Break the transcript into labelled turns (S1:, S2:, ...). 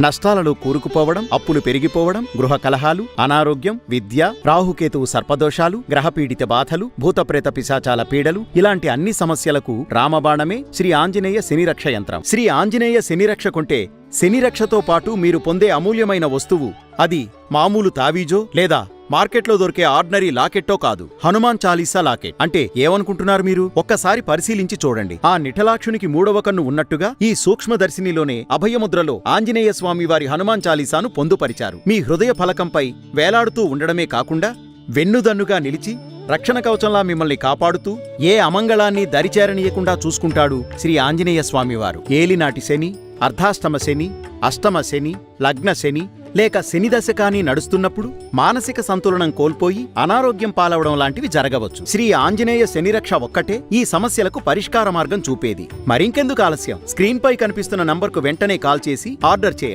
S1: నష్టాలలో కూరుకుపోవడం అప్పులు పెరిగిపోవడం గృహ కలహాలు అనారోగ్యం విద్య రాహుకేతువు సర్పదోషాలు గ్రహపీడిత బాధలు భూతప్రేత పిశాచాల పీడలు ఇలాంటి అన్ని సమస్యలకు రామబాణమే శ్రీ ఆంజనేయ శనిరక్ష యంత్రం. శ్రీ ఆంజనేయ శనిరక్ష కొంటే శనిరక్షతో పాటు మీరు పొందే అమూల్యమైన వస్తువు. అది మామూలు తావీజో లేదా మార్కెట్లో దొరికే ఆర్డినరీ లాకెట్టో కాదు. హనుమాన్ చాలీసా లాకెట్. అంటే ఏమనుకుంటున్నారు మీరు? ఒక్కసారి పరిశీలించి చూడండి. ఆ నిఠలాక్షునికి మూడవ కన్ను ఉన్నట్టుగా ఈ సూక్ష్మదర్శినిలోనే అభయముద్రలో ఆంజనేయ స్వామి వారి హనుమాన్ చాలీసాను పొందుపరిచారు. మీ హృదయ ఫలకంపై వేలాడుతూ ఉండడమే కాకుండా వెన్నుదన్నుగా నిలిచి రక్షణ కవచంలా మిమ్మల్ని కాపాడుతూ ఏ అమంగళాన్ని దరిచేరనీయకుండా చూసుకుంటాడు శ్రీ ఆంజనేయ స్వామివారు. ఏలినాటి శని అర్ధాష్టమ శని అష్టమ శని లగ్న శని లేక శని దశ కానీ నడుస్తున్నప్పుడు మానసిక సంతులనం కోల్పోయి అనారోగ్యం పాలవడం లాంటివి జరగవచ్చు. శ్రీ ఆంజనేయ శనిరక్ష ఒక్కటే ఈ సమస్యలకు పరిష్కార మార్గం చూపేది. మరింకెందుకు ఆలస్యం? స్క్రీన్పై కనిపిస్తున్న నంబర్కు వెంటనే కాల్ చేసి ఆర్డర్ చేయండి.